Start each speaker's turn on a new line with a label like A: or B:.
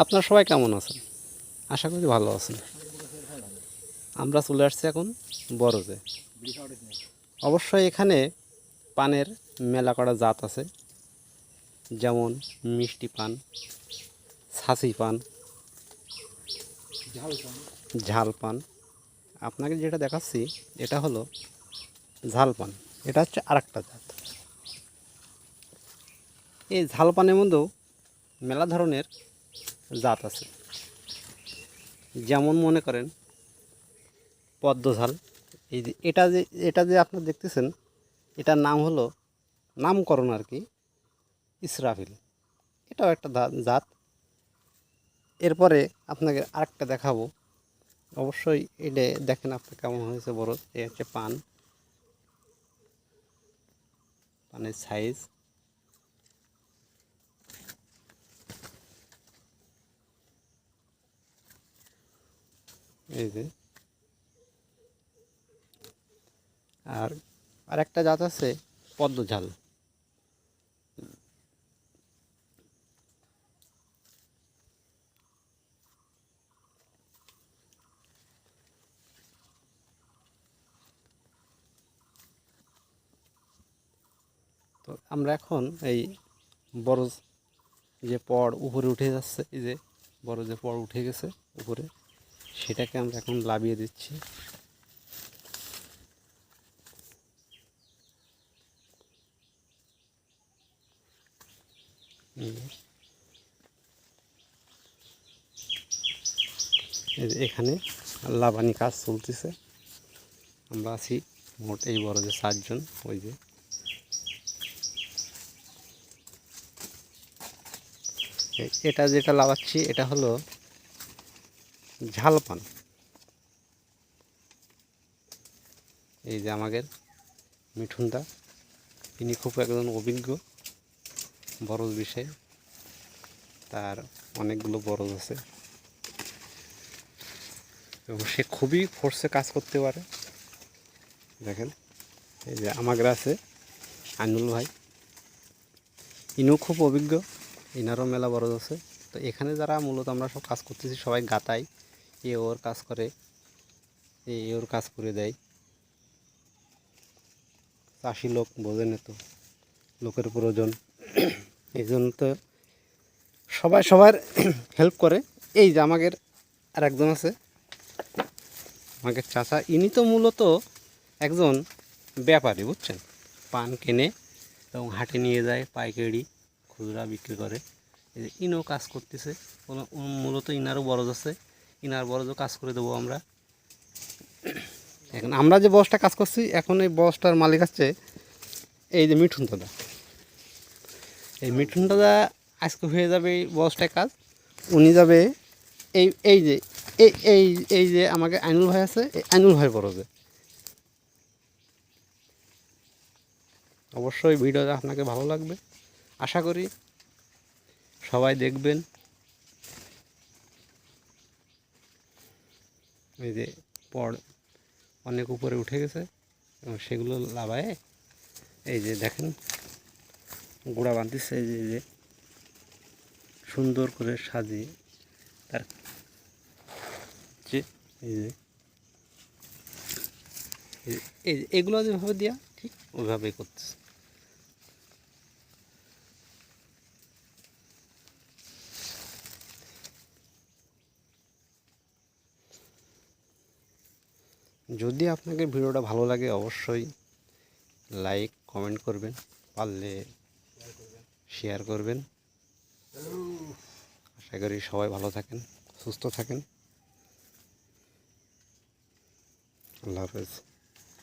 A: আপনারা সবাই কেমন আছেন? আশা করি ভালো আছেন। আমরা চলে আসছি এখন বড়জে অবশ্যই এখানে পানের মেলা করা জাত আছে। যেমন মিষ্টি পান ছাঁচি পান, ঝাল পান। আপনাকে যেটা দেখাচ্ছি, এটা হলো ঝাল পান। এটা হচ্ছে আরেকটা জাত। এই ঝাল পানের মধ্যেও মেলা ধরনের জাত আছে। যেমন মনে করেন পদ্মঝাল, এই যে এটা যে এটা যে আপনারা দেখতেছেন, এটার নাম হলো নামকরণ আর কি, ইসরাফিল। এটাও একটা জাত। এরপরে আপনাকে আরেকটা দেখাবো। অবশ্যই এটা দেখেন আপনার কেমন হয়েছে বড় এই হচ্ছে পান। পানের সাইজ এই যে। আর আর একটা জাত আছে পদ্ম ঝাল তো আমরা এখন এই বড় যে পড় উপরে উঠে যাচ্ছে, এই যে বড় যে পড় উঠে গেছে উপরে। সেটাকে আমরা এখন লাভিয়ে দিচ্ছি। এখানে লাভানি কাজ চলতেছে। আমরা আছি মোট এই বড় যে সাতজন, ওই যে। এটা যেটা লাগাচ্ছি এটা হলো ঝাল পান। এই যে আমাদের মিঠুনদা তিনি খুব একজন অভিজ্ঞ, বরজ বিষয়ে। তার অনেকগুলো বরজ আছে। এবং সে খুবই ফোর্সে কাজ করতে পারে। দেখেন, এই যে আমাদের আছে আনুল ভাই। ইনিও খুব অভিজ্ঞ, ইনারও মেলা বরজ আছে। তো এখানে যারা মূলত আমরা সব কাজ করতেছি, সবাই গাতাই। এ ওর কাজ করে, এ ওর কাজ করে দেয়। চাষি লোক বোঝে না তো, লোকের প্রয়োজন। এই জন্য তো সবাই সবার হেল্প করে। এই যে আমাদের আর একজন আছে, আমাদের চাচা, ইনি তো মূলত একজন ব্যাপারী, বুঝছেন? পান কেনে এবং হাটে নিয়ে যায়, পাইকারি, খুচরা বিক্রি করে। এই যে ইনও কাজ করতেছে। মূলত ইনারও বরজ আছে। ইনার বরজও কাজ করে দেবো আমরা। এখন আমরা যে বসটা কাজ করছি, এখন এই বসটার মালিক আছে এই যে মিঠুন দাদা। এই মিঠুন দাদা আজকে হয়ে যাবে এই বসটায় কাজ। উনি যাবে এই এই যে, এই এই এই যে আমাকে আইনুল ভাই আছে, এই আইনুল ভাই বরজে অবশ্যই ভিডিওটা আপনাকে ভালো লাগবে। আশা করি সবাই দেখবেন। এই যে পর অনেক উপরে উঠে গেছে এবং সেগুলো লাভায়ে এই যে দেখেন গোড়া বাঁধতেছে, এই যে- যে সুন্দর করে সাজিয়ে তার যে- এই যে এগুলো যেভাবে দেওয়া ঠিক ওইভাবেই করতেছে। যদি আপনাকে ভিডিওটা ভালো লাগে অবশ্যই লাইক, কমেন্ট করবেন, পারলে শেয়ার করবেন। আশা করি সবাই ভালো থাকেন, সুস্থ থাকেন। আল্লাহ হাফেজ।